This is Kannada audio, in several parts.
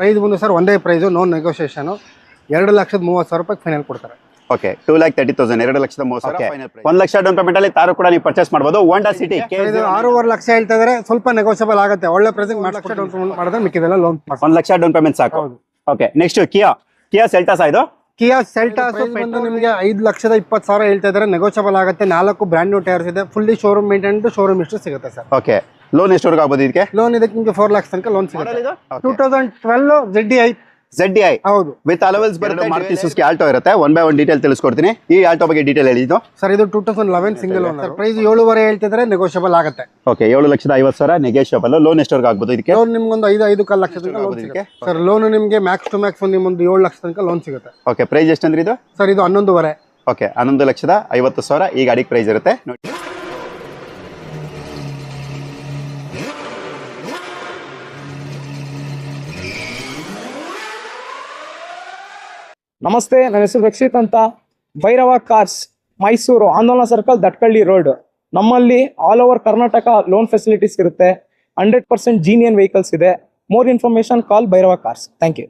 ಪ್ರೈಸ್ ಬಂದು ಸರ್ ಒಂದೇ ಪ್ರೈಸು ನೋ ನೆಗೋಷಿಯೇಷನ್ ಎರಡು ಲಕ್ಷದ ಮೂವತ್ತು ಸಾವಿರ ರೂಪಾಯಿ ಫೈನಲ್ ಕೊಡ್ತಾರೆ. Okay two lakh thirty thousand ಎರಡು ಲಕ್ಷದ ಮೂವತ್ತು ಸಾವಿರ ಒಂದ್ ಲಕ್ಷ ಡೌನ್ ಪೇಮೆಂಟ್ ಅಲ್ಲಿ ತಾರು ಕೂಡ ನೀವು ಪರ್ಚೇಸ್ ಮಾಡಬಹುದು ಹೋಂಡಾ ಸಿಟಿ ಆರೂವರೆ ಲಕ್ಷ ಹೇಳ್ತಾ ಇದ್ರೆ ಸ್ವಲ್ಪ ನೆಗೋಷಿಯಬಲ್ ಆಗುತ್ತೆ. ಒಳ್ಳೆ ಪ್ರೈಸ್ ಲಕ್ಷ ಡೌನ್ ಪೇಮೆಂಟ್ ಮಾಡಿದ್ರೆ ಮಿಕ್ಕಿದೆಲ್ಲ ಲೋನ್ ಒಂದು ಲಕ್ಷ ಡೌನ್ ಪೇಮೆಂಟ್ ಸಾಕು. ಹೌದು. Okay next Kia Kia Seltos ಇದು? ಕಿಯಾ ಸೆಲ್ಟಾಸ್ ಬಂದು ನಿಮಗೆ ಐದು ಲಕ್ಷದ ಇಪ್ಪತ್ತು ಸಾವಿರ ಹೇಳ್ತಾ ಇದ್ದಾರೆ ನೆಗೋಷಿಯಬಲ್ ಆಗುತ್ತೆ. ನಾಲ್ಕು ಬ್ರ್ಯಾಂಡ್ ನ್ಯೂ ಟೈರ್ಸ್ ಇದೆ. ಫುಲ್ಲಿ ಶೋರೂಮ್ ಮೇಂಟೆನ್ ಶೋರೂಮ್ ಇಷ್ಟು ಸಿಗುತ್ತೆ ಸರ್. ಓಕೆ ಲೋನ್ ಎಷ್ಟವರೆಗೆ ಆಗ್ಬೋದು ಇದಕ್ಕೆ? ಲೋನ್ ಇದಕ್ಕೆ ನಿಮಗೆ ಫೋರ್ ಲ್ಯಾಕ್ಸ್ ತನಕ ಲೋನ್ ಸಿಗುತ್ತೆ. Two thousand twelve Z I Z D I ಹೌದು. ವಿತ್ ಅಲವೆಲ್ಸ್ ಬರುತ್ತೆ ಮಾರುತಿ ಸುಸ್ಕಿ ಆಲ್ಟೋ ಇರುತ್ತೆ. ಒನ್ ಬೈ ಒನ್ ಡೀಟೇಲ್ ತಿಳಿಸ್ಕೊಡ್ತೀನಿ. ಈ ಆಲ್ಟೋ ಬಗ್ಗೆ ಡೀಟೇಲ್ ಹೇಳಿದ್ದು ಸರ್ ಇದು two thousand eleven single owner price ಏಳುವರೆ ಹೇಳ್ತಿದ್ರೆ ನೆಗೋಷಿಯಬಲ್ ಆಗುತ್ತೆ. ಓಕೆ ಏಳು ಲಕ್ಷದ ಐವತ್ತು ಸಾವಿರ ನೆಗೋಷಿಯಬಲ್ ಲೋನ್ ಎಷ್ಟವರೆಗೆ ಆಗ್ಬೋದು ಇದಕ್ಕೆ? ಲೋನ್ ನಿಮ್ಗೊಂದು ಐದು ಐದು ಕಾಲು ಲಕ್ಷ ತನಕ ಲೋನ್ ಸಿಗುತ್ತೆ. ಸರ್ ಲೋನ್ ನಿಮಗೆ ಮ್ಯಾಕ್ಸ್ ಟು ಮ್ಯಾಕ್ಸ್ ಒಂದು ನಿಮ್ಮೊಂದು ಏಳು ಲಕ್ಷ ತನಕ ಲೋನ್ ಸಿಗುತ್ತೆ. ಓಕೆ ಪ್ರೈಸ್ ಎಷ್ಟಂದ್ರೆ ಇದು? ಸರ್ ಇದು ಹನ್ನೊಂದುವರೆ. ಓಕೆ ಹನ್ನೊಂದು ಲಕ್ಷದ ಐವತ್ತು ಸಾವಿರ. ಈ ಗಾಡಿಗೆ ಪ್ರೈಸ್ ಇರುತ್ತೆ. ನೋಡಿ. ನಮಸ್ತೆ ನನ್ನ ಹೆಸರು ರಕ್ಷಿತ್ ಅಂತ. Bhairava cars Mysuru Andolana circle Dattagalli road. ನಮ್ಮಲ್ಲಿ all over Karnataka loan facilities ಇರುತ್ತೆ. ಹಂಡ್ರೆಡ್ ಪರ್ಸೆಂಟ್ ಜೀನಿಯನ್ ವೆಹಿಕಲ್ಸ್ ಇದೆ. More information call Bhairava cars. Thank you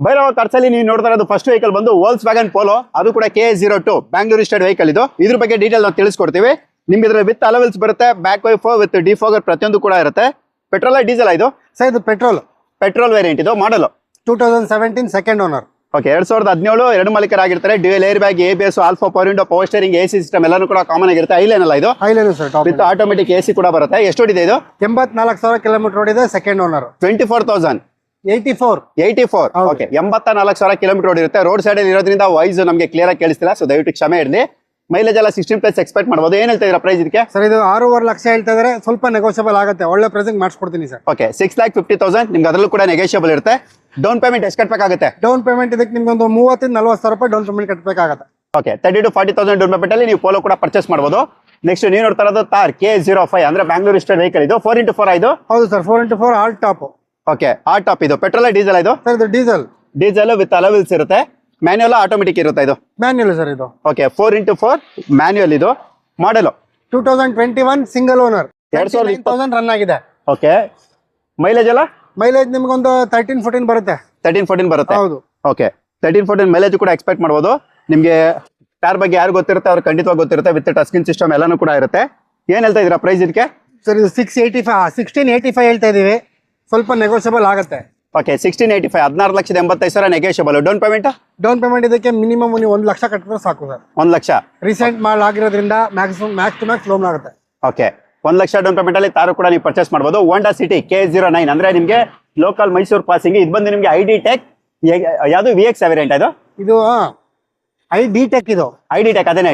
Bhairava ಕಾರ್ಸಲ್ಲಿ ನೀವು ನೋಡ್ತಾ ಇರೋದು ಫಸ್ಟ್ ವೆಹಿಕಲ್ ಬಂದು ವೋಲ್ಸ್ ವ್ಯಾಗನ್ ಪೋಲೋ ಅದು ಕೂಡ K zero two Bangalore state vehicle ಇದು. ಇದ್ರ ಬಗ್ಗೆ ಡೀಟೇಲ್ ನಾವು ತಿಳಿಸ್ಕೊಡ್ತೀವಿ. ನಿಮ್ಗೆ ಇದ್ರ ವಿತ್ ಅಲವೆಲ್ಸ್ ಬರುತ್ತೆ ಬ್ಯಾಕ್ ವೈಫ್ ವಿತ್ ಡಿಫೋಗರ್ ಪ್ರತಿಯೊಂದು ಕೂಡ ಇರುತ್ತೆ. ಪೆಟ್ರೋಲ್ ಡೀಸೆಲ್ ಇದು? ಸರ್ ಇದು ಪೆಟ್ರೋಲ್ ಪೆಟ್ರೋಲ್ ವೇರಿಯಂಟ್ ಇದು model two thousand seventeen second owner okay ಎರಡ್ ಸಾವಿರದ ಹದಿನೇಳು ಎರಡು ಮಾಲೀಕರಾಗಿರ್ತಾರೆ. Dual air bag A B S alpha power window power steering A C system ಎಲ್ಲಾನು ಕೂಡ ಕಾಮನ್ ಆಗಿರುತ್ತೆ. ಐಲೇನಲ್ಲ ಇದು? ಐಲೇನು sir top with automatic A C ಕೂಡ ಬರುತ್ತೆ. ಎಷ್ಟು ಹೊಡಿದೆ ಇದು? ಎಂಬತ್ನಾಲ್ಕು ಸಾವಿರ ಕಿಲೋಮೀಟರ್ ಓಡಿದೆ second owner twenty four thousand eighty four eighty four. Okay ಎಂಬತ್ತ ನಾಲ್ಕು ಸಾವಿರ ಕಿಲೋಮೀಟರ್ ಓಡಿರುತ್ತೆ. ರೋಡ್ ಸೈಡ್ ಇರೋದ್ರಿಂದ ವಾಯ್ಸ್ ನಮಗೆ ಕ್ಲಿಯರ್ ಆಗಿ ಕೇಳಿಸ್ತಿಲ್ಲ ಸೊ ದಯವಿಟ್ಟು ಕ್ಷಮೆ ಇರಲಿ. ಮೈಲೇಜ್ ಎಲ್ಲ ಸಿಕ್ಸ್ಟೀನ್ ಪ್ಲಸ್ ಎಕ್ಸ್ಪೆಕ್ಟ್ ಮಾಡ್ಬೋದು. ಏನ್ ಹೇಳ್ತಾ ಇದ್ದೀರಾ ಪ್ರೈಸ್ ಇದಕ್ಕೆ? ಸರ್ ಇದು ಆರೂವರೆ ಲಕ್ಷ ಹೇಳ್ತಾ ಇದ್ರೆ. ಸ್ವಲ್ಪ ನೆಗೋಷಿಯಬಲ್ ಆಗುತ್ತೆ. ಒಳ್ಳೆ pricing ಮಾಡಿಸ್ಕೊಡ್ತೀನಿ sir okay six lakh fifty thousand ನಿಮ್ಗೆ ಅದರಲ್ಲೂ ಕೂಡ ನೆಗೋಷಿಯಬಲ್ ಇರುತ್ತೆ. ಡೌನ್ ಪೇಮೆಂಟ್ ಎಷ್ಟು ಕಟ್ಟಬೇಕಾಗುತ್ತೆ ಡೌನ್ ಪೇಮೆಂಟ್ ಇದಕ್ಕೆ ನಿಮ್ಗೆ ಒಂದು ಮೂವತ್ತಿಂದ ನಲ್ವತ್ತು ಸಾವಿರ ರೂಪಾಯಿ down payment ಕಟ್ಟಬೇಕಾಗತ್ತೆ okay thirty to forty thousand down payment ಅಲ್ಲಿ ನೀವು ಪೋಲೋ ಕೂಡ ಪರ್ಚೇಸ್ ಮಾಡ್ಬೋದು. ನೆಕ್ಸ್ಟ್ ನೀವು ನೋಡ್ತಾ ಇರೋದು ತಾರ್ ಕೆ ಜೀರೋ ಫೈವ್ ಅಂದ್ರೆ ಬ್ಯಾಂಗ್ಳೂರ್ ಸ್ಟೇಟ್ ವೆಹಿಕಲ್ ಇದು. ಫೋರ್ ಇಂಟು ಫೋರ್ ಇದು? ಹೌದು sir four into four all top okay all top ಇದು. ಪೆಟ್ರೋಲ್ ಡೀಸೆಲ್ ಇದು? ಸರ್ ಇದು diesel diesel with alloy wheels ಇರುತ್ತೆ. ಮ್ಯಾನ್ಯುವಲ್ ಆಟೋಮೆಟಿಕ್ ಇರುತ್ತೆ ಇದು? ಮ್ಯಾನ್ಯುಯಲ್ ಸರ್ ಇದು. Okay four into four manual ಇದು. Model two thousand twenty one single owner ಎರಡ್ ಸಾವಿರದ. ತೌಸಂಡ್ ರನ್ ಆಗಿದೆ. ಓಕೆ ಮೈಲೇಜ್ ಎಲ್ಲ? ಮೈಲೇಜ್ ನಿಮ್ಗೊಂದು ತರ್ಟೀನ್ ಫೋರ್ಟೀನ್ ಬರುತ್ತೆ. ತರ್ಟೀನ್ ಫೋರ್ಟೀನ್ ಬರುತ್ತೆ. ಹೌದು. ಓಕೆ ತರ್ಟೀನ್ ಫೋರ್ಟೀನ್ ಮೈಲೇಜ್ ಕೂಡ ಎಕ್ಸ್ಪೆಕ್ಟ್ ಮಾಡ್ಬೋದು. ನಿಮಗೆ ಟಾರ್ ಬಗ್ಗೆ ಯಾರು ಗೊತ್ತಿರುತ್ತೆ ಅವ್ರು ಖಂಡಿತವಾಗಿ ಗೊತ್ತಿರುತ್ತೆ ವಿತ್ ಟಸ್ಕಿನ್ ಸಿಸ್ಟಮ್ ಎಲ್ಲಾನು ಕೂಡ ಇರುತ್ತೆ. ಏನ್ ಹೇಳ್ತಾ ಇದ್ದೀರಾ ಪ್ರೈಸ್ ಇದಕ್ಕೆ ಸರ್ ಇದು six eighty five sixteen eighty five ಹೇಳ್ತಾ ಇದೀವಿ. ಸ್ವಲ್ಪ ನೆಗೋಷಿಯಬಲ್ ಆಗುತ್ತೆ. ಓಕೆ ಸಿಕ್ಸ್ಟೀನ್ ಏಯ್ಟಿ ಫೈವ್ ಹದಿನಾರು ಲಕ್ಷದ ಎಂಬತ್ತೈದು ಸಾವಿರ negotiable down payment down payment ಇದಕ್ಕೆ ಮಿನಿಮಮ್ ನೀವು ಒಂದು ಲಕ್ಷ ಕಟ್ಟಿದ್ರೆ ಸಾಕು ಸರ್. ಒಂದು ಲಕ್ಷ. ರೀಸೆಂಟ್ ಮಾಲ್ ಆಗಿರೋದ್ರಿಂದ maximum max to max loan ಆಗುತ್ತೆ. ಓಕೆ ಒಂದು ಲಕ್ಷ ಡೌನ್ ಪೇಮೆಂಟ್ ಅಲ್ಲಿ ತಾರು ಕೂಡ ನೀವು ಪರ್ಚೇಸ್ ಮಾಡ್ಬೋದು. Honda City K zero nine ಅಂದ್ರೆ ನಿಮಗೆ ಲೋಕಲ್ ಮೈಸೂರು ಪಾಸಿಂಗ್ ಇದು ಬಂದು ನಿಮಗೆ ಐ ಡಿ ಟೆಕ್ ಯಾವುದು ವಿ ಎಕ್ಸ್ ವೇರಿಯಂಟ್ ಅದು ಇದು ಐ ಡಿ ಟೆಕ್ ಇದು. ಐ ಡಿ ಟೆಕ್ ಅದೇನೇ?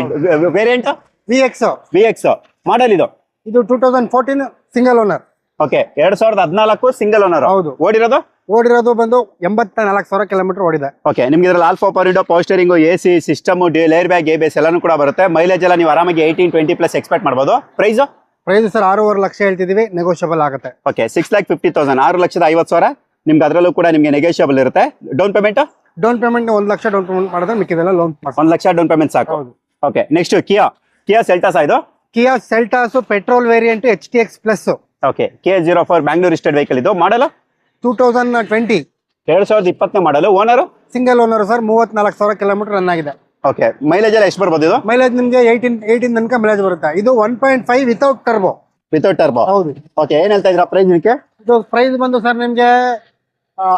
Variant V X V X model ಇದು? ಇದು two thousand fourteen single owner okay ಎರಡ್ ಸಾವಿರದ ಹದಿನಾಲ್ಕು ಸಿಂಗಲ್ ಓನರ್ ಹೌದು. ಓಡಿರೋದು? ಓಡಿರೋದು ಬಂದು ಎಂಬತ್ತ ನಾಲ್ಕು ಸಾವಿರ ಕಿಲೋಮೀಟರ್ ಓಡಿದೆ. ಓಕೆ ನಿಮ್ಗೆ ಇದ್ರಲ್ಲಿ alpha power steering A C system air bag A B S ಎಲ್ಲಾನು ಕೂಡ ಬರುತ್ತೆ. ಮೈಲೇಜ್ ಎಲ್ಲ ನೀವು ಆರಾಮಾಗಿ ಏಯ್ಟೀನ್ ಟ್ವೆಂಟಿ ಪ್ಲಸ್ ಎಕ್ಸ್ಪೆಕ್ಟ್ ಮಾಡ್ಬೋದು. ಪ್ರೈಸ್ ಪ್ರೈಸ್ ಸರ್ ಆರೂವರೆ ಲಕ್ಷ ಹೇಳ್ತಿದೀವಿ ನೆಗೋಷಿಯಬಲ್ ಆಗುತ್ತೆ. Okay six lakh fifty thousand ಆರು ಲಕ್ಷದ ಐವತ್ತು ಸಾವಿರ. ನಿಮ್ಗೆ ಅದರಲ್ಲೂ ಕೂಡ ನಿಮಗೆ ನೆಗೋಷಿಯಬಲ್ ಇರುತ್ತೆ. ಡೌನ್ ಪೇಮೆಂಟ್ ಡೌನ್ ಪೇಮೆಂಟ್ ಒಂದು ಲಕ್ಷ ಡೌನ್ ಪೇಮೆಂಟ್ ಮಾಡಿದ್ರೆ ಮಿಕ್ಕಿದೆಲ್ಲ ಲೋನ್ ಒಂದು ಲಕ್ಷ ಡೌನ್ ಪೇಮೆಂಟ್ ಸಾಕು. Okay next Kia Kia Seltos ಇದು? Kia Seltos petrol variant H T X plus okay K zero four Bangalore ಇಸ್ಟೆಡ್ vehicle ಇದು. ಮಾಡಲು ಟೂ ತೌಸಂಡ್ ಟ್ವೆಂಟಿ ಎರಡ್ ಸಾವಿರದ ಇಪ್ಪತ್ತನೇ ಮಾಡಲು ಓನರ್ ಸಿಂಗಲ್ ಓನರ್ ಸರ್ ಮೂವತ್ನಾಲ್ಕು ಸಾವಿರ ಕಿಲೋಮೀಟರ್ ರನ್ ಆಗಿದೆ. ಓಕೆ ಮೈಲೇಜ್ ಎಲ್ಲ ಎಷ್ಟು ಬರ್ಬೋದು ಇದು? ಮೈಲೇಜ್ ನಿಮಗೆ ಏಯ್ಟೀನ್ ಏಯ್ಟೀನ್ ತನಕ ಮೈಲೇಜ್ ಬರುತ್ತೆ. ಇದು one point five without turbo without turbo ಹೌದು. ಓಕೆ ಏನ್ ಹೇಳ್ತಾ ಇದ್ರ ಪ್ರೈಸ್ ನಿಮಗೆ? ಇದು ಪ್ರೈಸ್ ಬಂದು ಸರ್ ನಿಮಗೆ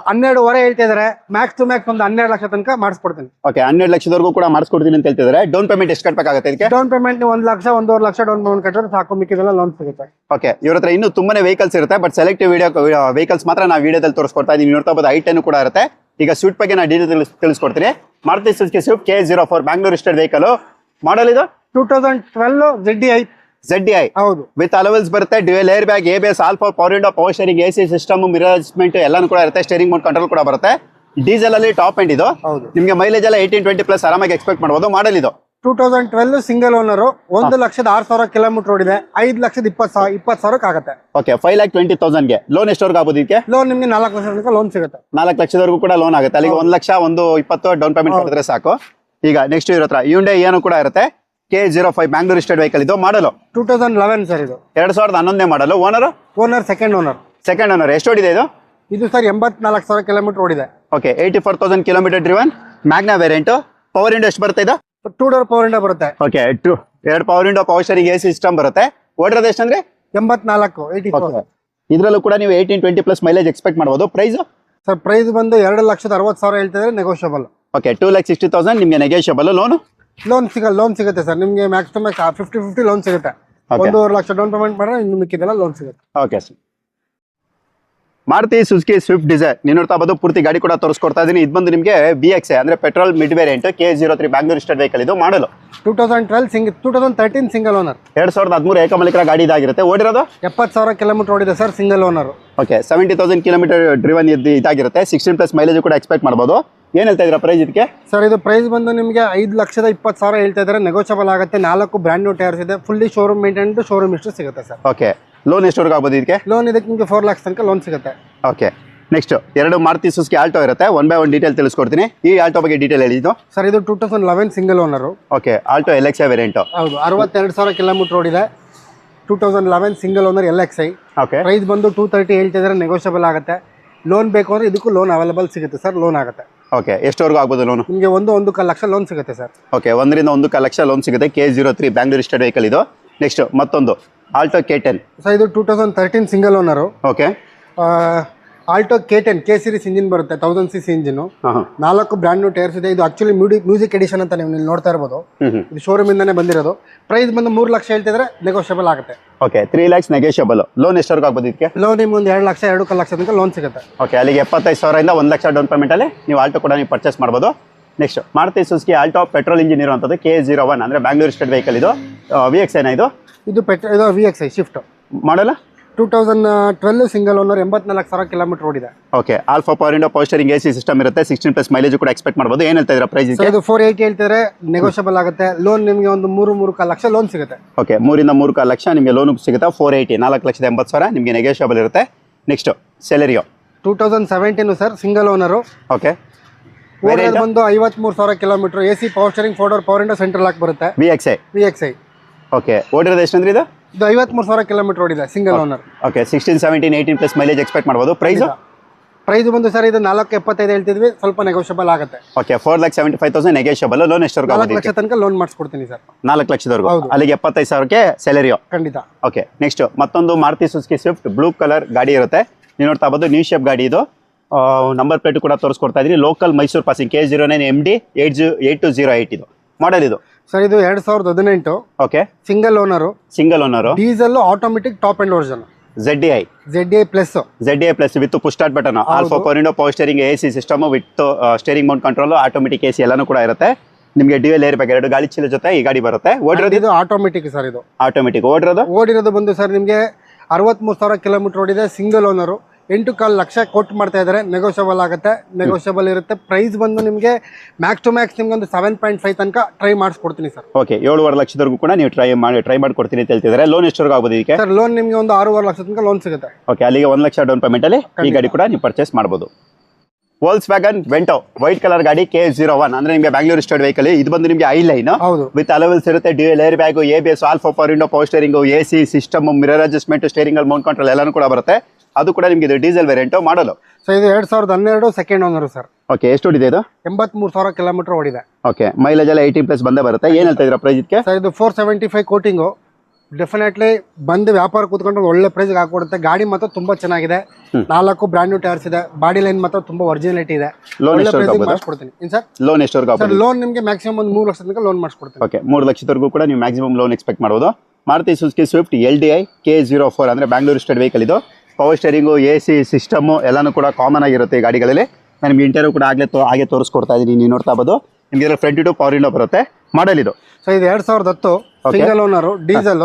ಹನ್ನೆರಡುವರೆ ಹೇಳ್ತಾ ಇದಾರೆ. ಮ್ಯಾಕ್ಸ್ ಟು ಮ್ಯಾಕ್ಸ್ ಒಂದು ಹನ್ನೆರಡು ಲಕ್ಷ ತನಕ ಮಾಡಿಸ್ಕೊಡ್ತೀನಿ. ಓಕೆ ಹನ್ನೆರಡು ಲಕ್ಷದವರೆಗೂ ಕೂಡ ಮಾಡಿಸ್ಕೊಡ್ತೀನಿ ಅಂತ ಹೇಳ್ತಿದ್ದಾರೆ ಡೌನ್ ಪೇಮೆಂಟ್ ಎಷ್ಟು ಕಟ್ಟಬೇಕಾಗುತ್ತೆ ಇದಕ್ಕೆ? ಡೌನ್ ಪೇಮೆಂಟ್ ನೀವು ಒಂದು ಲಕ್ಷ ಒಂದೂವರೆ ಲಕ್ಷ ಡೌನ್ ಪೇಮೆಂಟ್ ಕಟ್ಟಿದ್ರೆ ಸಾಕು. ಮಿಕ್ಕಿದೆಲ್ಲ ಲೋನ್ ಸಿಗುತ್ತೆ. ಓಕೆ ಇವ್ರ ಹತ್ರ ಇನ್ನೂ ತುಂಬಾನೇ ವೆಹಿಕಲ್ಸ್ ಇರುತ್ತೆ ಬಟ್ ಸೆಲೆಕ್ಟಿವ್ ವಿಡಿಯೋ ವೆಹಿಕಲ್ಸ್ ಮಾತ್ರ ನಾವು ವಿಡಿಯೋದಲ್ಲಿ ತೋರಿಸ್ಕೊಡ್ತಾ ಇದೀನಿ. ನೋಡ್ತಾ ಬೋದು ಐಟೆನ್ ಕೂಡ ಇರುತ್ತೆ. ಈಗ ಸ್ವೀಟ್ ಬಗ್ಗೆ ನಾನು ಡೀಟೇಲ್ ತಿಳಿಸ್ಕೊಡ್ತೀನಿ. Maruti Suzuki Swift K zero four Bangalore ಇಸ್ಟೆಡ್ vehicle model ಇದು? Two thousand twelve Z I Z D I ಹೌದು. ವಿತ್ ಅಲವೆಲ್ಸ್ ಬರುತ್ತೆ dual air bag A B S alpha power window power steering A C system mirror adjustment ಎಲ್ಲಾನು ಕೂಡ ಇರುತ್ತೆ. ಸ್ಟೇರಿಂಗ್ ಮೋಡ್ ಕಂಟ್ರೋಲ್ ಕೂಡ ಬರುತ್ತೆ. ಡೀಸೆಲ್ ಅಲ್ಲಿ ಟಾಪ್ ಎಂಡ್ ಇದು. ಹೌದು. ನಿಮಗೆ ಮೈಲೇಜ್ ಎಲ್ಲ ಏಯ್ಟೀನ್ ಟ್ವೆಂಟಿ ಪ್ಲಸ್ ಆರಾಮಾಗಿ ಎಕ್ಸ್ಪೆಕ್ಟ್ ಮಾಡಬಹುದು ಮಾಡಲ್ ಇದು. Two thousand twelve single owner ಒಂದು ಲಕ್ಷದ ಆರು ಸಾವಿರ ಕಿಲೋಮೀಟರ್ ಓಡಿದೆ. ಐದು ಲಕ್ಷದ ಇಪ್ಪತ್ತು ಸಾವಿರ ಇಪ್ಪತ್ತು ಸಾವಿರಕ್ಕೆ ಆಗುತ್ತೆ. ಓಕೆ ಫೈವ್ ಲ್ಯಾಕ್ ಟ್ವೆಂಟಿ ತೌಸಂಡ್ಗೆ ಲೋನ್ ಎಷ್ಟವರೆಗೂ ಆಗ್ಬೋದು ಇದಕ್ಕೆ? ಲೋನ್ ನಿಮಗೆ ನಾಲ್ಕು ಲಕ್ಷ ತನಕ ಲೋನ್ ಸಿಗುತ್ತೆ. ನಾಲ್ಕು ಲಕ್ಷದವರೆಗೂ ಕೂಡ ಲೋನ್ ಆಗುತ್ತೆ. ಅಲ್ಲಿಗೆ ಒಂದು ಲಕ್ಷ ಒಂದು ಇಪ್ಪತ್ತು ಡೌನ್ ಪೇಮೆಂಟ್ ಮಾಡಿದ್ರೆ ಸಾಕು. ಈಗ ನೆಕ್ಸ್ಟ್ ಇವ್ರ ಹತ್ರ ಯುಂಡೆ ಏನು ಕೂಡ ಇರುತ್ತೆ. K zero five Bangalore state vehicle ಇದು model? Two thousand eleven sir ಇದು. ಎರಡು ಸಾವಿರದ ಹನ್ನೊಂದೇ model. Owner owner second owner second owner ಎಷ್ಟು ಓಡಿದೆ ಇದು? ಇದು ಸರ್ ಎಂಬತ್ನಾಲ್ಕು ಸಾವಿರ ಕಿಲೋಮೀಟರ್ ಓಡಿದೆ. Okay eighty four thousand kilometre driven Magna variant power window ಎಷ್ಟು ಬರುತ್ತೆ ಇದು? ಟೂ ಡೋರ್ ಪವರ್ ಇಂಡೋ ಬರುತ್ತೆ. ಓಕೆ ಟು ಎರಡು power window power steering A system ಬರುತ್ತೆ. ಓಡಿರೋದು ಎಷ್ಟಂದ್ರೆ ಎಂಬತ್ನಾಲ್ಕು ಏಯ್ಟಿ ಇದರಲ್ಲೂ ಕೂಡ ನೀವು eighteen twenty plus mileage expect ಮಾಡ್ಬೋದು. ಪ್ರೈಸ್ ಸರ್ ಪ್ರೈಸ್ ಬಂದು ಎರಡು ಲಕ್ಷದ ಅರವತ್ತು ಸಾವಿರ ಹೇಳ್ತಿದ್ರೆ negotiable okay two lakh sixty thousand ನಿಮಗೆ ನೆಗೋಷಿಯಬಲ್ ಲೋನು ಲೋನ್ ಸಿಗಲ್ಲ ಲೋನ್ ಸಿಗುತ್ತೆ ಸರ್. ನಿಮಗೆ maximum two max fifty fifty loan ಸಿಗುತ್ತೆ. ಒಂದೂವರೆ ಲಕ್ಷ ಡೌನ್ ಪೇಮೆಂಟ್ ಮಾಡಿದ್ರೆ ಇನ್ನು ಮಿಕ್ಕಿದೆಲ್ಲ ಲೋನ್ ಸಿಗುತ್ತೆ. Okay sir Maruti Suzuki Swift Dzire. ನೀವು ನೋಡ್ತಾ ಬಂದು ಪೂರ್ತಿ ಗಾಡಿ ಕೂಡ ತೋರಿಸ್ಕೊಡ್ತಾ ಇದೀನಿ. ಇದು ಬಂದು ನಿಮಗೆ ಬಿ ಎಕ್ಸ್ ಅಂದ್ರೆ petrol mid variant K zero three Bangalore state vehicle ಇದು model two thousand twelve single two thousand thirteen single owner ಎರಡು ಸಾವಿರದ ಹದಿಮೂರು ಏಕಮಲಿಕರ ಗಾಡಿ ಇದಾಗಿರುತ್ತೆ. ಓಡಿರೋದು? ಎಪ್ಪತ್ತು ಸಾವಿರ ಕಿಲೋಮೀಟರ್ ಓಡಿದೆ sir single owner okay seventy thousand kilometre driven ಇದ್ದು ಇದಾಗಿರುತ್ತೆ. ಸಿಕ್ಸ್ಟೀನ್ ಪ್ಲಸ್ ಮೈಲೇಜ್ ಕೂಡ ಎಕ್ಸ್ಪೆಕ್ಟ್ ಮಾಡ್ಬೋದು. ಏನು ಹೇಳ್ತಾ ಇದ್ದೀರಾ ಪ್ರೈಸ್ ಇದಕ್ಕೆ? ಸರ್ ಇದು ಪ್ರೈಸ್ ಬಂದು ನಿಮಗೆ ಐದು ಲಕ್ಷದ ಇಪ್ಪತ್ತು ಸಾವಿರ ಹೇಳ್ತಾ ಇದ್ದಾರೆ. ನೆಗೋಷಿಯಬಲ್ ಆಗುತ್ತೆ. ನಾಲ್ಕು ಬ್ರ್ಯಾಂಡ್ ನ್ಯೂ ಟೈರ್ಸ್ ಇದೆ. ಫುಲ್ಲಿ ಶೋರೂಮ್ ಮೇಂಟೆನ್ ಶೋರೂಮ್ ಇಷ್ಟು ಸಿಗುತ್ತೆ ಸರ್ ಓಕೆ ಲೋನ್ ಎಷ್ಟವರೆಗೂ ಆಗ್ಬೋದು ಇದಕ್ಕೆ? ಲೋನ್ ಇದಕ್ಕೆ ನಿಮಗೆ ಫೋರ್ ಲ್ಯಾಕ್ಸ್ ತನಕ ಲೋನ್ ಸಿಗುತ್ತೆ. ಓಕೆ ನೆಕ್ಸ್ಟ್ ಎರಡು ಮಾರುತಿ ಸುಸ್ಕಿ ಆಲ್ಟೋ ಇರುತ್ತೆ. ಒನ್ ಬೈ ಒನ್ ಡೀಟೇಲ್ ತಿಳಿಸ್ಕೊಡ್ತೀನಿ. ಈ ಆಲ್ಟೋ ಬಗ್ಗೆ ಡೀಟೇಲ್ ಹೇಳಿದ್ದು ಸರ್ ಇದು two thousand eleven single owner okay Alto L X variant ಹೌದು. ಅರವತ್ತೆರಡು ಸಾವಿರ ಕಿಲೋಮೀಟರ್ ಓಡಿದೆ two thousand eleven single owner L X I okay price ಬಂದು ಟೂ ತರ್ಟಿ ಹೇಳ್ತಿದ್ರೆ ನೆಗೋಷಿಯಬಲ್ ಆಗುತ್ತೆ. ಲೋನ್ ಬೇಕು ಅಂದರೆ ಇದಕ್ಕೂ ಲೋನ್ ಅವೈಲೇಬಲ್ ಸಿಗುತ್ತೆ ಸರ್ ಲೋನ್ ಆಗುತ್ತೆ. ಓಕೆ ಎಷ್ಟವರೆಗೂ ಆಗ್ಬೋದು ಲೋನು ನಿಮಗೆ ಒಂದು ಒಂದು ಕಾಲು ಲಕ್ಷ ಲೋನ್ ಸಿಗುತ್ತೆ ಸರ್ ಓಕೆ ಒಂದರಿಂದ ಒಂದು ಕಾಲು ಲಕ್ಷ ಲೋನ್ ಸಿಗುತ್ತೆ. K zero three Bangalore state vehicle ಇದು. ನೆಕ್ಸ್ಟ್ ಮತ್ತೊಂದು. ಆಲ್ಟೋ ಕೆ ಟೆನ್ ಸರ್ ಇದು two thousand thirteen single owner okay Alto K ten K series engine ಬರುತ್ತೆ ತೌಸಂಡ್ ಸಿ ಸಿ ಇಂಜಿನು ನಾಲ್ಕು ಬ್ರ್ಯಾಂಡ್ ನ್ಯೂ ಟೈರ್ಸ್ ಇದೆ. ಇದು ಆಕ್ಚುಲಿ ಮ್ಯೂಡಿ ಮ್ಯೂಸಿಕ್ ಎಡಿಷನ್ ಅಂತ ನೀವು ಇಲ್ಲಿ ನೋಡ್ತಾ ಇರ್ಬೋದು. ಇದು ಶೋರೂಮ್ ಇಂದಾನೆ ಬಂದಿರೋದು. ಪ್ರೈಸ್ ಬಂದು ಮೂರು ಲಕ್ಷ ಹೇಳ್ತಿದ್ರೆ ನೆಗೋಷಿಯಬಲ್ ಆಗುತ್ತೆ. Okay three lakhs negotiable loan ಎಷ್ಟವರೆಗೂ ಆಗ್ಬೋದು ಇದಕ್ಕೆ? ಲೋನ್ ನಿಮ್ಗೆ ಒಂದು ಎರಡು ಲಕ್ಷ ಎರಡು ಕಾಲು ಲಕ್ಷ ತನಕ ಲೋನ್ ಸಿಗುತ್ತೆ. ಓಕೆ ಅಲ್ಲಿಗೆ ಎಪ್ಪತ್ತೈದು ಸಾವಿರದಿಂದ ಒಂದು ಲಕ್ಷ ಡೌನ್ ಪೇಮೆಂಟಲ್ಲಿ ನೀವು ಆಲ್ಟೋ ಕೂಡ ನೀವು ಪರ್ಚೇಸ್ ಮಾಡ್ಬೋದು. Next Maruti Suzuki Alto petrol engine ಇರುವಂಥದ್ದು ಕೆ ಜೀರೋ ಒನ್ ಅಂದರೆ ಬ್ಯಾಂಗ್ಳೂರ್ ಸ್ಟೇಟ್ ವೆಹಿಕಲ್ ಇದು. ವಿ ಎಕ್ಸ್ ಏನ ಇದು. ಇದು ಪೆಟ್ರೋ ಇದು ವಿ ಎಕ್ಸ್ ಐ ಶಿಫ್ಟ್ ಮಾಡಲ್ಲ? Two thousand twelve single owner ಎಂಬತ್ನಾಲ್ಕು ಸಾವಿರ ಕಿಲೋಮೀಟರ್ ಓಡಿದೆ okay all four power window steering A C system ಇರುತ್ತೆ ಸಿಕ್ಸ್ಟೀನ್ ಪ್ಲಸ್ ಮೈಲೇಜ್ ಕೂಡ ಎಕ್ಸ್ಪೆಕ್ಟ್ ಮಾಡ್ಬೋದು. ಏನು ಹೇಳ್ತಾ ಇದ್ದೀರಾ ಪ್ರೈಸ್ ಇದು ಫೋರ್ ಏಯ್ಟಿ ಹೇಳ್ತಿದ್ರೆ ನೆಗೋಷಿಯಬಲ್ ಆಗುತ್ತೆ. ಲೋನ್ ನಿಮಗೆ ಒಂದು ಮೂರು ಮೂರು ಕಾಲು ಲಕ್ಷ ಲೋನ್ ಸಿಗುತ್ತೆ. ಓಕೆ ಮೂರಿಂದ ಮೂರು ಕಾಲು ಲಕ್ಷ ನಿಮಗೆ ಲೋನ್ ಸಿಗುತ್ತೆ. ಫೋರ್ ಏಯ್ಟಿ ನಾಲ್ಕು ಲಕ್ಷದ ಎಂಬತ್ತು ಸಾವಿರ ನಿಮಗೆ ನೆಗೋಷಿಯಬಲ್ ಇರುತ್ತೆ. Next Celerio two thousand seventeen sir single owner okay ಓಡೋದು ಬಂದು ಐವತ್ಮೂರು ಸಾವಿರ kilometre A C power steering four door power window central ಹಾಕಿ ಬರುತ್ತೆ. V X I V X I okay ಓಡಿರೋದು ಎಷ್ಟಂದ್ರೆ ಇದು? ಇದು ಐವತ್ಮೂರು ಸಾವಿರ ಕಿಲೋಮೀಟರ್ ಓಡಿದೆ single owner okay sixteen seventeen eighteen plus mileage expect ಮಾಡ್ಬೋದು. ಪ್ರೈಸ್ ಪ್ರೈಸ್ ಬಂದು ಸರ್ ಇದು ನಾಲ್ಕು ಎಪ್ಪತ್ತೈದು ಹೇಳ್ತಿದ್ವಿ ಸ್ವಲ್ಪ ನೆಗೋಷಿಯಬಲ್ ಆಗುತ್ತೆ. Okay four lakh seventy five thousand negotiable loan ಎಷ್ಟವರೆಗೂ ನಾಲ್ಕು ಲಕ್ಷ ತನಕ ಲೋನ್ ಮಾಡಿಸ್ಕೊಡ್ತೀನಿ ಸರ್. ನಾಲ್ಕು ಲಕ್ಷದವರೆಗೂ? ಹೌದು. ಅಲ್ಲಿಗೆ ಎಪ್ಪತ್ತೈದು ಸಾವಿರಕ್ಕೆ ಸ್ಯಾಲರಿಯೋ ಖಂಡಿತ. ಓಕೆ ನೆಕ್ಸ್ಟ್ ಮತ್ತೊಂದು Maruti Suzuki Swift blue colour ಗಾಡಿ ಇರುತ್ತೆ. ನೀವು ನೋಡ್ತಾ ಬೋದು ನ್ಯೂ ಶೇಪ್ ಗಾಡಿ ಇದು. ನಂಬರ್ ಪ್ಲೇಟ್ ಕೂಡ ತೋರಿಸ್ಕೊಡ್ತಾ ಇದ್ರಿ local Mysuru passing K zero nine M D eight G eight two zero eight ಇದು. ಮಾಡೆಲ್ ಇದು. ಸರ್ ಇದು ಎರಡು ಸಾವಿರದ ಹದಿನೆಂಟು. Okay single owner single owner diesel automatic top end version ZDI. I Z I plus Z plus with push start button all four ಕೋರಿಂಡೋ power steering A C system with steering mount control automatic A C ಎಲ್ಲಾನು ಕೂಡ ಇರುತ್ತೆ. ನಿಮಗೆ ಡ್ಯೂಯಲ್ ಏರ್ ಬೇಕು ಎರಡು ಗಾಳಿ ಚೀಲ ಜೊತೆ ಈ ಗಾಡಿ ಬರುತ್ತೆ. ಓಡಿರೋದು ಇದು ಇದು ಆಟೋಮೆಟಿಕ್ ಸರ್ ಇದು. ಆಟೋಮೆಟಿಕ್ ಓಡಿರೋದು? ಓಡಿರೋದು ಬಂದು ಸರ್ ನಿಮಗೆ ಅರವತ್ಮೂರು ಸಾವಿರ ಕಿಲೋಮೀಟರ್ ಓಡಿದೆ ಸಿಂಗಲ್ ಓನರು ಎಂಟು ಕಾಲು ಲಕ್ಷ ಕೊಟ್ಟು ಮಾಡ್ತಾ ಇದ್ದಾರೆ. ನೆಗೋಷಿಯಬಲ್ ಆಗುತ್ತೆ. ನೆಗೋಷಿಯಬಲ್ ಇರುತ್ತೆ. ಪ್ರೈಸ್ ಬಂದು ನಿಮಗೆ ಮ್ಯಾಕ್ಸ್ ಟು ಮ್ಯಾಕ್ಸ್ ನಿಮ್ಗೆ ಒಂದು ಸೆವೆನ್ ಪಾಯಿಂಟ್ ಫೈವ್ ತನಕ ಟ್ರೈ ಮಾಡಿಸ್ಕೊಡ್ತೀನಿ ಸರ್. ಓಕೆ ಏಳುವರೆ ಲಕ್ಷದವರೆಗೂ ಕೂಡ ನೀವು ಟ್ರೈ ಮಾಡಿ ಟ್ರೈ ಮಾಡ್ಕೊಡ್ತೀನಿ ಅಂತ ಹೇಳ್ತಿದ್ದಾರೆ. ಲೋನ್ ಎಷ್ಟವರೆಗೂ ಆಗ್ಬೋದು ಇದಕ್ಕೆ? ಸರ್ ಲೋನ್ ನಿಮಗೆ ಒಂದು ಆರೂವರೆ ಲಕ್ಷ ತನಕ ಲೋನ್ ಸಿಗುತ್ತೆ. ಓಕೆ ಅಲ್ಲಿಗೆ ಒಂದು ಲಕ್ಷ ಡೌನ್ ಪೇಮೆಂಟಲ್ಲಿ ಈ ಗಾಡಿ ಕೂಡ ನೀವು ಪರ್ಚೇಸ್ ಮಾಡ್ಬೋದು. Volkswagen Vento white colour ಗಾಡಿ ಕೆ ಜೀರೋ ಒನ್ ಅಂದ್ರೆ ನಿಮಗೆ ಬ್ಯಾಂಗ್ಳೂರ್ ಸ್ಟೇಟ್ ವೆಹಿಕಲ್ ಇದು ಬಂದು ನಿಮಗೆ ಐ ಲೈನ್ ಹೌದು. ವಿತ್ ಅಲೆವೆಲ್ಸ್ ಇರುತ್ತೆ dual air bag A B S all four power window power steering A C system mirror adjustment steering ಅಲ್ಲಿ ಮೌಂಟ್ ಕಂಟ್ರೋಲ್ ಎಲ್ಲಾನು ಕೂಡ ಬರುತ್ತೆ. ಅದು ಕೂಡ ನಿಮಗೆ ಇದು ಡೀಸೆಲ್ ವೇರಿಯಂಟ್ ಮಾಡಲು. ಸೊ ಇದು ಎರಡ್ ಸಾವಿರದ ಹನ್ನೆರಡು ಸೆಕೆಂಡ್ ಓನರ್ ಸರ್ ಓಕೆ ಎಷ್ಟು ಹೊಡಿದೆ ಇದು? ಎಂಬತ್ಮೂರು ಸಾವಿರ ಕಿಲೋಮೀಟರ್ ಓಡಿದೆ. ಓಕೆ ಮೈಲೇಜ್ ಎಲ್ಲ ಏಯ್ಟಿ ಪ್ಲಸ್ ಬಂದೇ ಬರುತ್ತೆ. ಏನ್ ಹೇಳ್ತಾ ಇದ್ರ ಪ್ರೈಸ್ ಇದಕ್ಕೆ ಸರ್ ಇದು four seventy five quoting definitely ಬಂದು ವ್ಯಾಪಾರ ಕೂತ್ಕೊಂಡು ಒಳ್ಳೆ ಪ್ರೈಸ್ಗೆ ಹಾಕೊಡುತ್ತೆ. ಗಾಡಿ ಮಾತ್ರ ತುಂಬಾ ಚೆನ್ನಾಗಿದೆ. ನಾಲ್ಕು ಬ್ರಾಂಡ್ ನ್ಯೂ ಟೈರ್ಸ್ ಇದೆ. ಬಾಡಿ ಲೈನ್ ಮಾತ್ರ ತುಂಬಾ ಒರಿಜಿನಾಲಿಟಿ ಇದೆ. ಲೋನ್ ಮಾಡಿಸ್ಕೊಡ್ತೀನಿ. ಸರ್? ಲೋನ್ ಸರ್ ಲೋನ್ ನಿಮಗೆ ಮ್ಯಾಕ್ಸಿಮಮ್ ಒಂದು ಮೂರು ಲಕ್ಷ ತನಕ ಲೋನ್ ಮಾಡಿಸ್ಕೊಡ್ತೀನಿ. ಓಕೆ ಮೂರು ಲಕ್ಷದವರೆಗೂ ಕೂಡ ನೀವು ಮ್ಯಾಕ್ಸಿಮಮ್ ಲೋನ್ ಎಕ್ಸ್ಪೆಕ್ಟ್ ಮಾಡ್ಬೋದು. Maruti Suzuki Swift L D I K zero four ಅಂದ್ರೆ ಬ್ಯಾಂಗ್ಳೂರ್ ಸ್ಟೇಟ್ ವೆಹಿಕಲ್ ಇದು. Power steering A C system ಎಲ್ಲಾನು ಕೂಡ ಕಾಮನ್ ಆಗಿರುತ್ತೆ ಈ ಗಾಡಿಗಳಲ್ಲಿ. ನಾನು ನಿಮ್ಗೆ ಇಂಟರ್ವ್ಯೂ ಕೂಡ ಆಗಲೇ ತೋ ಹಾಗೆ ತೋರಿಸ್ಕೊಡ್ತಾ ಇದ್ದೀನಿ ನೀವು ನೋಡ್ತಾ ಬೋದು ನಿಮಗೆ ಫ್ರಂಟ್ ಟು ಪವರ್ ಇಂಡೋ ಬರುತ್ತೆ. ಮಾಡಲ್ ಇದು. ಸೊ ಇದು ಎರಡು ಸಾವಿರದ ಹತ್ತು. ಸಿಂಗಲ್ ಓನರು ಡೀಸೆಲ್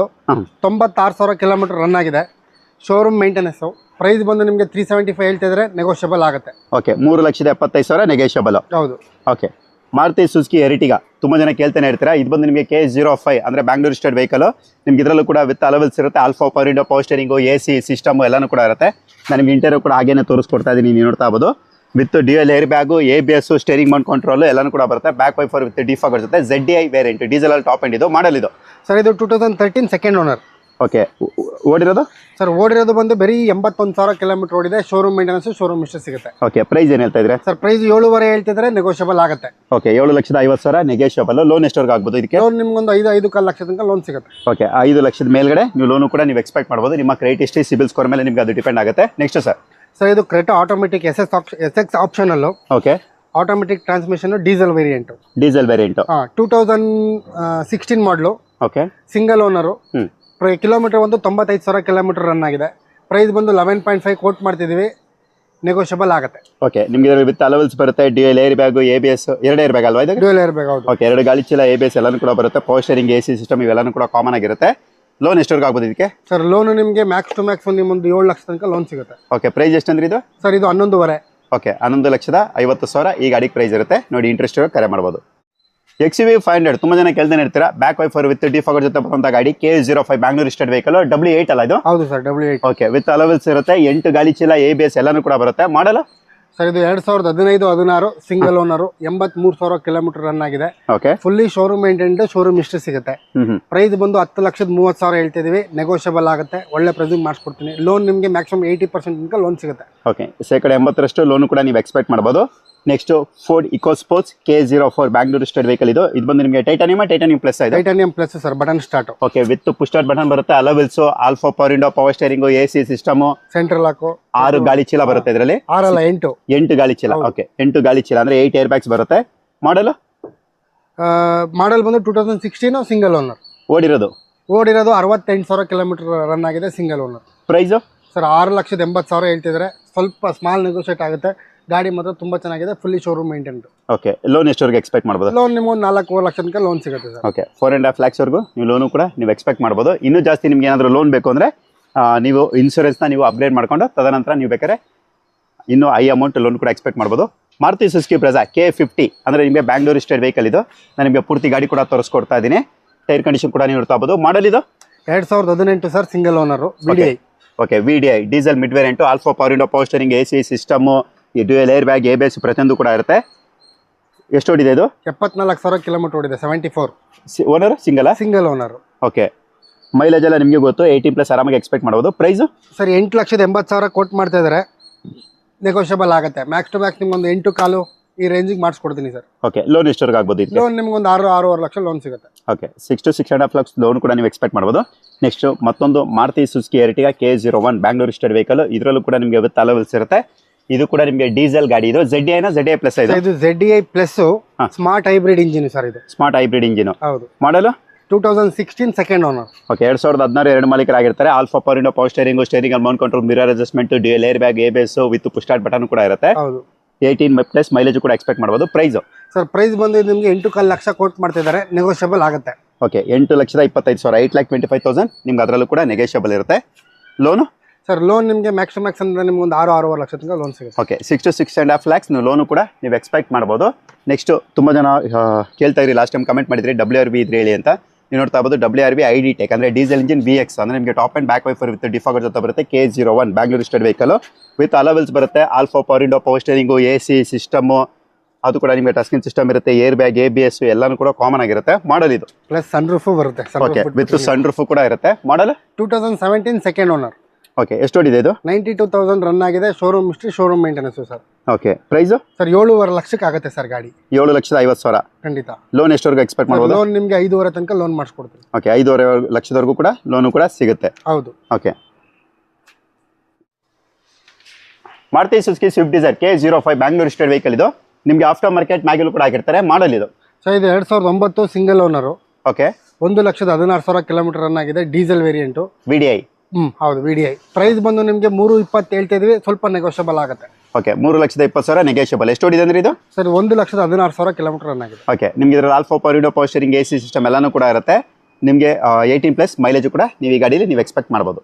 ತೊಂಬತ್ತಾರು ಸಾವಿರ ಕಿಲೋಮೀಟರ್ ರನ್ ಆಗಿದೆ. ಶೋರೂಮ್ ಮೇಂಟೆನೆನ್ಸು ಪ್ರೈಸ್ ಬಂದು ನಿಮಗೆ ತ್ರೀ ಸೆವೆಂಟಿ ಫೈವ್ ಹೇಳ್ತಾ ಇದ್ರೆ ನೆಗೋಷಿಯಬಲ್ ಆಗುತ್ತೆ. ಓಕೆ ಮೂರು ಲಕ್ಷದ ಎಪ್ಪತ್ತೈದು ಸಾವಿರ ನೆಗೋಷಿಯಬಲ್ ಹೌದು. ಓಕೆ ಮಾರುತಿ ಸುಜುಕಿ ಎರಿಟಿಗ ತುಂಬ ಜನ ಕೇಳ್ತಾನೆ ಇರ್ತೀರಾ? ಇದು ಬಂದು ನಿಮಗೆ ಕೆ ಜೀರೋ ಫೈವ್ ಅಂದರೆ ಬ್ಯಾಂಗ್ಳೂರ್ ಸ್ಟೇಟ್ ವೆಹಿಕಲ್ ನಿಮ್ಗೆ ಇದರಲ್ಲೂ ಕೂಡ ವಿತ್ ಅಲವೆಲ್ಸ್ ಇರುತ್ತೆ. All four power window power steering A C system ಎಲ್ಲನೂ ಕೂಡ ಇರುತ್ತೆ. ನಾನು ನಿಮ್ಗೆ ಇಂಟರ್ವ್ಯೂ ಕೂಡ ಹಾಗೇನೆ ತೋರಿಸ್ಕೊಡ್ತಾ ಇದ್ದೀನಿ. ನೀವು ನೋಡ್ತಾ ಇರ್ಬೋದು. With dual air bag A B S steering mount control ಎಲ್ಲನೂ ಕೂಡ ಬರುತ್ತೆ. ಬ್ಯಾಕ್ ವೈಫರ್ ವಿತ್ ಡಿಫಾಗರ್ ಜೊತೆ ಝೆಡ್ ಐ ವೇರಿಯಂಟ್ ಡೀಸೆಲ್ ಅಲ್ಲಿ ಟಾಪ್ ಎಂಡ್ ಇದು ಮಾಡಲ್ ಇದು. ಸರ್ ಇದು two thousand thirteen second owner okay ಓಡಿರೋದು? Sir ಓಡಿರೋದು ಬಂದು ಬರೀ ಎಂಬತ್ತೊಂದು ಸಾವಿರ ಕಿಲೋಮೀಟರ್ ಓಡಿದೆ. ಶೋರೂಮ್ ಮೇಂಟೆನೆನ್ಸ್ ಶೋರೂಮ್ ಇಷ್ಟು ಸಿಗುತ್ತೆ. ಓಕೆ ಪ್ರೈಸ್ ಏನು ಹೇಳ್ತಾ ಇದ್ರೆ ಸರ್ ಪ್ರೈಸ್ ಏಳುವರೆ ಹೇಳ್ತಿದ್ರೆ ನೆಗೋಷಿಯಬಲ್ ಆಗುತ್ತೆ. ಓಕೆ ಏಳು ಲಕ್ಷದ ಐವತ್ತು ಸಾವಿರ ನೆಗೋಷಿಯಬಲ್ ಲೋನ್ ಎಷ್ಟವರೆಗೆ ಆಗ್ಬೋದು ಇದಕ್ಕೆ? ಲೋನ್ ನಿಮ್ಗೊಂದು ಐದು ಐದು ಕಾಲು ಲಕ್ಷ ತನಕ ಲೋನ್ ಸಿಗುತ್ತೆ. ಓಕೆ ಐದು ಲಕ್ಷದ ಮೇಲ್ಗಡೆ ನೀವು ಲೋನು ಕೂಡ ನೀವು ಎಕ್ಸ್ಪೆಕ್ಟ್ ಮಾಡ್ಬೋದು. ನಿಮ್ಮ ಕ್ರೆಡಿಟ್ ಹಿಸ್ಟ್ರಿ ಸಿಬಿಲ್ ಸ್ಕೋರ್ ಮೇಲೆ ನಿಮಗೆ ಅದು ಡಿಪೆಂಡ್ ಆಗುತ್ತೆ. ನೆಕ್ಸ್ಟ್ ಸರ್ ಸರ್ ಇದು Creta automatic S S S X optional okay automatic transmission diesel variant diesel variant two thousand sixteen model okay single owner. Kilometre ಒಂದು ತೊಂಬತ್ತೈದು ಸಾವಿರ ಕಿಲೋಮೀಟರ್ ರನ್ ಆಗಿದೆ. ಪ್ರೈಸ್ ಬಂದು ಲೆವೆನ್ ಪಾಯಿಂಟ್ ಫೈವ್ ಕೋಟ್ ಮಾಡ್ತಿದ್ದೀವಿ. ನೆಗೋಷಿಯಬಲ್ ಆಗುತ್ತೆ. ಓಕೆ ನಿಮ್ಗೆ ಇದರಲ್ಲಿ ವಿತ್ ಅಲವೆಲ್ಸ್ ಬರುತ್ತೆ. Dual air bag A B S ಎರಡು ಏರ್ ಬ್ಯಾಗ್ ಅಲ್ವಾ ಇದು ಡ್ಯೂಯಲ್ ಏರ್ ಬ್ಯಾಗ್ ಓಕೆ ಎರಡು ಗಾಳಿ ಚೀಲ ಎ ಬಿ ಎಸ್ ಎಲ್ಲಾನು ಕೂಡ ಬರುತ್ತೆ. Power steering A C system ಇವೆಲ್ಲನೂ ಕೂಡ ಕಾಮನ್ ಆಗಿರುತ್ತೆ. ಲೋನ್ ಎಷ್ಟವರೆಗೆ ಆಗ್ಬೋದು ಇದಕ್ಕೆ? ಸರ್ ಲೋನ್ ನಿಮಗೆ ಮ್ಯಾಕ್ಸ್ ಟು ಮ್ಯಾಕ್ಸ್ ಒಂದು ನಿಮ್ಮೊಂದು ಏಳು ಲಕ್ಷ ತನಕ ಲೋನ್ ಸಿಗುತ್ತೆ. ಓಕೆ ಪ್ರೈಸ್ ಎಷ್ಟಂದ್ರೆ ಇದು? ಸರ್ ಇದು ಹನ್ನೊಂದುವರೆ. ಓಕೆ ಹನ್ನೊಂದು ಲಕ್ಷದ ಐವತ್ತು ಸಾವಿರ. ಈ ಗಾಡಿಗೆ ಪ್ರೈಸ್ ಇರುತ್ತೆ. ನೋಡಿ ಇಂಟ್ರೆಸ್ಟ್ ಕರೆ ಮಾಡ್ಬೋದು. ಎಕ್ಸ್ ವಿ ಫೈವ್ ಹಂಡ್ರೆಡ್ ತುಂಬ ಜನ ಕೇಳ್ತಾನೆ ಇರ್ತೀರಾ? Back wiper with defogger ಜೊತೆ ಬರುವಂತ ಗಾಡಿ K zero five Bangalore state vehicle W eight ಅಲ್ಲ ಇದು? ಹೌದು sir W eight okay with alloy wheels ಇರುತ್ತೆ. ಎಂಟು ಗಾಳಿ ಚೀಲ ಎ ಬಿ ಎಸ್ ಎಲ್ಲಾನು ಕೂಡ ಬರುತ್ತೆ. ಮಾಡಲ್ಲ ಸರ್ ಇದು ಎರಡ್ ಸಾವಿರದ ಹದಿನೈದು ಹದಿನಾರು ಸಿಂಗಲ್ ಓನರ್ ಎಂಬತ್ ಮೂರ್ ಸಾವಿರ ಕಿಲೋಮೀಟರ್ ರನ್ ಆಗಿದೆ. Okay fully showroom maintain showroom ಇಷ್ಟು ಸಿಗುತ್ತೆ. ಪ್ರೈಸ್ ಬಂದು ಹತ್ತು ಲಕ್ಷದ ಮೂವತ್ತು ಸಾವಿರ ಹೇಳ್ತಿದೀವಿ ನೆಗೋಷಿಯಬಲ್ ಆಗುತ್ತೆ. ಒಳ್ಳೆ ಪ್ರೈಸಿಂಗ್ ಮಾಡಿಸ್ಕೊಡ್ತೀನಿ. ಲೋನ್ ನಿಮಗೆ ಮ್ಯಾಕ್ಸಿಮಮ್ ಏಯ್ಟಿ ಪರ್ಸೆಂಟ್ ತನಕ ಲೋನ್ ಸಿಗುತ್ತೆ. ಓಕೆ ಶೇಕಡ ಎಂಬತ್ತರಷ್ಟು ಲೋನ್ ಕೂಡ ನೀವು ಎಕ್ಸ್ಪೆಕ್ಟ್ ಮಾಡ್ಬೋದು. Next Ford Eco Sports K zero four Bangalore state vehicle ಇದು. ಇದು ಬಂದು ನಿಮಗೆ ಟೈಟಾನಿಯಮ ಟೈಟಾನಿಯಂ ಪ್ಲಸ್ ಇದೆ? Titanium plus sir button start okay with push start button ಬರುತ್ತೆ. Alloy wheels all four power window power steering A C system central ಹಾಕು ಆರು ಗಾಳಿ ಚೀಲ ಬರುತ್ತೆ ಇದರಲ್ಲಿ. ಆರಲ್ಲ ಎಂಟು. ಎಂಟು ಗಾಳಿ ಚೀಲ. ಓಕೆ ಎಂಟು ಗಾಳಿ ಚೀಲ. ಅಂದ್ರೆ ಏಟ್ ಏರ್ ಬ್ಯಾಗ್ಸ್ ಬರುತ್ತೆ. ಮಾಡಲ್ ಮಾಡಲ್ ಬಂದು two thousand sixteen single owner ಓಡಿರೋದು? ಓಡಿರೋದು ಅರವತ್ತೆಂಟು ಸಾವಿರ ಕಿಲೋಮೀಟರ್ ರನ್ ಆಗಿದೆ ಸಿಂಗಲ್ ಓನರ್ ಪ್ರೈಸು ಸರ್ ಆರು ಲಕ್ಷದ ಎಂಬತ್ತು ಸಾವಿರ ಹೇಳ್ತಿದ್ರೆ ಸ್ವಲ್ಪ ಸ್ಮಾಲ್ ನೆಗೋಷಿಯೇಟ್ ಆಗುತ್ತೆ. ಗಾಡಿ ಮಾತ್ರ ತುಂಬಾ ಚೆನ್ನಾಗಿದೆ fully showroom maintain okay loan ಎಷ್ಟವರೆಗೆ expect ಮಾಡ್ಬೋದು? ಲೋನ್ ನಿಮಗೆ ನಾಲ್ಕೂವರೆ ಲಕ್ಷ ತನಕ ಲೋನ್ ಸಿಗುತ್ತೆ sir. Okay four and half ಲ್ಯಾಕ್ಸ್ವರೆಗೂ ನೀವು ಲೋನು ಕೂಡ ನೀವು ಎಕ್ಸ್ಪೆಕ್ಟ್ ಮಾಡ್ಬೋದು. ಇನ್ನೂ ಜಾಸ್ತಿ ನಿಮ್ಗೆ ಏನಾದರೂ ಲೋನ್ ಬೇಕು ಅಂದರೆ ನೀವು ಇನ್ಶೂರೆನ್ಸ್ನ ನೀವು ಅಪ್ಡೇಟ್ ಮಾಡ್ಕೊಂಡು ತದನಂತರ ನೀವು ಬೇಕಾದ್ರೆ ಇನ್ನೂ ಐ ಅಮೌಂಟ್ ಲೋನ್ ಕೂಡ ಎಕ್ಸ್ಪೆಕ್ಟ್ ಮಾಡ್ಬೋದು. Maruti Suzuki Brezza K fifty ಅಂದರೆ ನಿಮಗೆ ಬ್ಯಾಂಗ್ಳೂರ್ ಸ್ಟೇಟ್ ವೆಹಿಕಲ್ ಇದು. ನಾನು ನಿಮಗೆ ಪೂರ್ತಿ ಗಾಡಿ ಕೂಡ ತೋರಿಸ್ಕೊಡ್ತಾ ಇದ್ದೀನಿ. ಟೈರ್ ಕಂಡೀಷನ್ ಕೂಡ ನೀವು ನೋಡ್ತಾ ಇರ್ಬೋದು. ಮಾಡಲ್ ಇದು? ಎರಡು ಸಾವಿರದ ಹದಿನೆಂಟು sir single owner V D I okay V D I diesel mid variant all four power window power steering A C system ಈ dual air bag A base ಪ್ರತಿಯೊಂದು ಕೂಡ ಇರುತ್ತೆ. ಎಷ್ಟು ಓಡಿದೆ ಇದು? ಎಪ್ಪತ್ನಾಲ್ಕು ಸಾವಿರ ಕಿಲೋಮೀಟರ್ ಓಡಿದೆ seventy four owner single single owner okay mileage ಎಲ್ಲ ನಿಮಗೆ ಗೊತ್ತು ಏಯ್ಟಿ ಪ್ಲಸ್ ಆರಾಮಾಗಿ ಎಕ್ಸ್ಪೆಕ್ಟ್ ಮಾಡ್ಬೋದು. ಪ್ರೈಸು ಸರ್ ಎಂಟು ಲಕ್ಷದ ಎಂಬತ್ತು ಸಾವಿರ ಕೊಟ್ಟು ಮಾಡ್ತಾ ಇದ್ದಾರೆ ನೆಗೋಷಿಯಬಲ್ ಆಗುತ್ತೆ. ಮ್ಯಾಕ್ಸ್ ಟು ಮ್ಯಾಕ್ಸ್ ನಿಮ್ಗೊಂದು ಎಂಟು ಕಾಲು ಈ ರೇಂಜಿಗೆ ಮಾಡಿಸ್ಕೊಡ್ತೀನಿ ಸರ್. ಓಕೆ ಲೋನ್ ಎಷ್ಟವರೆಗೆ ಆಗ್ಬೋದು ಲೋನ್ ನಿಮ್ಗೊಂದು ಆರು ಆರೂವರೆ ಲಕ್ಷ ಲೋನ್ ಸಿಗುತ್ತೆ. Okay six to six and half lakhs loan ಕೂಡ ನೀವು ಎಕ್ಸ್ಪೆಕ್ಟ್ ಮಾಡ್ಬೋದು. ನೆಕ್ಸ್ಟ್ ಮತ್ತೊಂದು Maruti Suzuki Ertiga K zero one Bangalore state vehicle ಇದರಲ್ಲೂ ಕೂಡ ನಿಮಗೆ ವಿತ್ ಅಲವೆಲ್ಸ್ ಇರುತ್ತೆ. ಇದು ಕೂಡ ನಿಮಗೆ ಡೀಸೆಲ್ ಗಾಡಿ. ಇದು ಜೆಡ್ ಐನ ಜೆಡ್ ಐ ಪ್ಲಸ್ ಇದು? ಇದು Z I plus smart hybrid engine sir ಇದು. ಸ್ಮಾರ್ಟ್ ಹೈಬ್ರಿಡ್ ಇಂಜಿನ್ ಹೌದು. Model two thousand sixteen second owner okay ಎರಡು ಸಾವಿರದ ಹದಿನಾರು ಎರಡು ಮಾಲೀಕರಾಗಿರ್ತಾರೆ. All four power window power steering steering mount control mirror adjustment dual air bag ABS with start button ಕೂಡ ಇರುತ್ತೆ. ಹೌದು. ಏಯ್ಟೀನ್ ಪ್ಲಸ್ ಮೈಲೇಜ್ ಕೂಡ ಎಕ್ಸ್ಪೆಕ್ಟ್ ಮಾಡ್ಬೋದು. ಪ್ರೈಸ್ ಸರ್ ಪ್ರೈಸ್ ಬಂದು ನಿಮಗೆ ಎಂಟು ಕಾಲು ಲಕ್ಷ ಕೋರ್ಟ್ ಮಾಡ್ತಿದ್ದಾರೆ. ನೆಗೋಷಿಯಬಲ್ ಆಗುತ್ತೆ. ಓಕೆ ಎಂಟು ಲಕ್ಷದ ಇಪ್ಪತ್ತೈದು ಸಾವಿರ eight lakh twenty five thousand ನಿಮ್ಗೆ ಅದರಲ್ಲೂ ಕೂಡ ನೆಗೋಷಿಯಬಲ್ ಇರುತ್ತೆ. ಲೋನು ಸರ್ ಲೋನ್ ನಿಮಗೆ ಮ್ಯಾಕ್ಸ್ ಟು ಮ್ಯಾಕ್ಸ್ ಅಂದ್ರೆ ನಿಮ್ಗೆ ಒಂದು ಆರು ಆರೂವರೆ ಲಕ್ಷ ತನಕ ಲೋನ್ ಸಿಗುತ್ತೆ. Okay six to six and half lakhs ನೀವು ಲೋನು ಕೂಡ ನೀವು ಎಕ್ಸ್ಪೆಕ್ಟ್ ಮಾಡ್ಬೋದು. ನೆಕ್ಸ್ಟು ತುಂಬ ಜನ ಕೇಳ್ತಾ ಇರಿ ಲಾಸ್ಟ್ ಟೈಮ್ ಕಮೆಂಟ್ ಮಾಡಿದ್ರಿ ಡಬ್ಲ್ಯೂ ಆರ್ ಬಿ ಇದ್ರೆ ಹೇಳಿ ಅಂತ. ನೀವು ನೋಡ್ತಾ ಇರ್ಬೋದು W R B I D tech ಅಂದರೆ ಡೀಸೆಲ್ ಇಂಜಿನ್ ವಿ ಎಕ್ಸ್ ಅಂದರೆ ನಿಮಗೆ top and back wiper with defogger ಜೊತೆ ಬರುತ್ತೆ K zero one Bangalore state vehicle with alloy wheels ಬರುತ್ತೆ alpha power window power steering A C system ಅದು ಕೂಡ ನಿಮಗೆ ಟಸ್ಕಿನ್ ಸಿಸ್ಟಮ್ ಇರುತ್ತೆ air bag A B S ಎಲ್ಲಾನು ಕೂಡ ಕಾಮನ್ ಆಗಿರುತ್ತೆ. ಮಾಡಲ್ ಇದು. ಪ್ಲಸ್ ಸನ್ ರೂಫು ಬರುತ್ತೆ ಓಕೆ ವಿತ್ ಸನ್ ರೂಫು ಕೂಡ ಇರುತ್ತೆ. Model two thousand seventeen second owner okay ಎಷ್ಟು ಓಡಿದೆ ಇದು? ನೈಂಟಿ ಟೂ ತೌಸಂಡ್ ರನ್ ಆಗಿದೆ. Showroom history showroom maintenance sir. Okay price sir ಏಳುವರೆ ಲಕ್ಷಕ್ಕೆ ಆಗುತ್ತೆ ಸರ್ ಗಾಡಿ. ಏಳು ಲಕ್ಷದ ಐವತ್ತು ಸಾವಿರ. ಖಂಡಿತ. ಲೋನ್ ಎಷ್ಟವರೆಗೂ ಎಕ್ಸ್ಪೆಕ್ಟ್ ಮಾಡಬಹುದು ಲೋನ್ ನಿಮಗೆ ಐದೂವರೆ ತನಕ ಲೋನ್ ಮಾಡಿಸ್ಕೊಡ್ತೀವಿ. ಓಕೆ ಐದುವರೆ ಲಕ್ಷದವರೆಗೂ ಕೂಡ ಲೋನು ಕೂಡ ಸಿಗುತ್ತೆ. ಹೌದು. Okay Maruti Suzuki Swift Dzire K zero five Bangalore state vehicle ಇದು. ನಿಮಗೆ ಆಫ್ಟರ್ ಮಾರ್ಕೆಟ್ ಮ್ಯಾಗಲು ಕೂಡ ಆಗಿರ್ತಾರೆ ಮಾಡಲ್ ಇದು. ಸರ್ ಇದು ಎರಡು ಸಾವಿರದ ಒಂಬತ್ತು ಸಿಂಗಲ್ ಓನರು ಓಕೆ ಒಂದು ಲಕ್ಷದ ಹದಿನಾರು ಸಾವಿರ ಕಿಲೋಮೀಟರ್ ರನ್ ಆಗಿದೆ. Diesel variant V D I ಹ್ಞೂ ಹೌದು ವಿ ಡಿ ಐ ಪ್ರೈಸ್ ಬಂದು ನಿಮಗೆ ಮೂರು ಇಪ್ಪತ್ತು ಹೇಳ್ತಾ ಇದ್ವಿ ಸ್ವಲ್ಪ ನೆಗೋಷಿಯಬಲ್ ಆಗುತ್ತೆ. ಓಕೆ ಮೂರು ಲಕ್ಷದ ಇಪ್ಪತ್ತು ಸಾವಿರ ನೆಗೆಷಿಯಬಲ್ ಎಷ್ಟು ಓಡಿದೆ ಅಂದ್ರೆ ಇದು? ಸರ್ ಒಂದು ಲಕ್ಷದ ಹದಿನಾರು ಸಾವಿರ ಕಿಲೋಮೀಟರ್ ರನ್ ಆಗಿದೆ. ಓಕೆ ನಿಮಗೆ ಇದರಲ್ಲಿ all four power window power steering A C system ಎಲ್ಲನೂ ಕೂಡ ಇರುತ್ತೆ. ನಿಮಗೆ ಏಯ್ಟೀನ್ ಪ್ಲಸ್ ಮೈಲೇಜ್ ಕೂಡ ನೀವು ಈ ಗಾಡೀಲಿ ನೀವು ಎಕ್ಸ್ಪೆಕ್ಟ್ ಮಾಡ್ಬೋದು.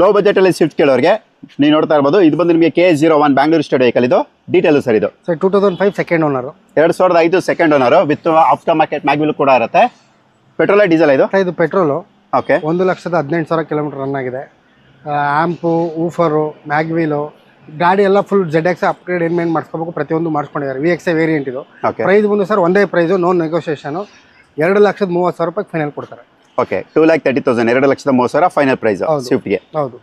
ಲೋ ಬಜೆಟಲ್ಲಿ ಸ್ವಿಫ್ಟ್ ಕೇಳೋರಿಗೆ ನೀವು ನೋಡ್ತಾ ಇರ್ಬೋದು ಇದು ಬಂದು ನಿಮಗೆ K zero one Bangalore state vehicle ಇದು. ಡೀಟೇಲು ಸರ್ ಇದು. Sir two thousand five second owner ಎರಡು ಸಾವಿರದ ಐದು second owner with aftermarket mag wheel ಕೂಡ ಇರುತ್ತೆ. ಪೆಟ್ರೋಲ್ ಡೀಸೆಲ್ ಇದು? ಇದು ಪೆಟ್ರೋಲು ಓಕೆ ಒಂದು ಲಕ್ಷದ ಹದಿನೆಂಟು ಸಾವಿರ ಕಿಲೋಮೀಟರ್ ರನ್ ಆಗಿದೆ. ಆ್ಯಂಪು ಊಫರು ಮ್ಯಾಗ್ವೀಲು ಗಾಡಿ ಎಲ್ಲ ಫುಲ್ ಜೆಡ್ ಎಕ್ಸ್ ಅಪ್ಗ್ರೇಡ್ ಮೇನ್ ಮಾಡಿಸ್ಕೋಬೇಕು ಪ್ರತಿಯೊಂದು ಮಾಡಿಸ್ಕೊಂಡಿದ್ದಾರೆ. ವಿ ಎಕ್ಸ್ ವೇರಿಯಂಟ್ ಇದು. ಓಕೆ ಪ್ರೈಸ್ ಬಂದು ಸರ್ ಒಂದೇ ಪ್ರೈಸು ನೋ ನೆಗೋಷಿಯೇಷನು ಎರಡು ಲಕ್ಷದ ಮೂವತ್ತು ಸಾವಿರ ರೂಪಾಯಿ ಫೈನಲ್ ಕೊಡ್ತಾರೆ. Okay two lakh thirty thousand ಎರಡು ಲಕ್ಷದ ಮೂವತ್ತು ಸಾವಿರ ಫೈನಲ್ ಪ್ರೈಸ್. ಸ್ವಿಫ್ಟ್ಗೆ ಹೌದು.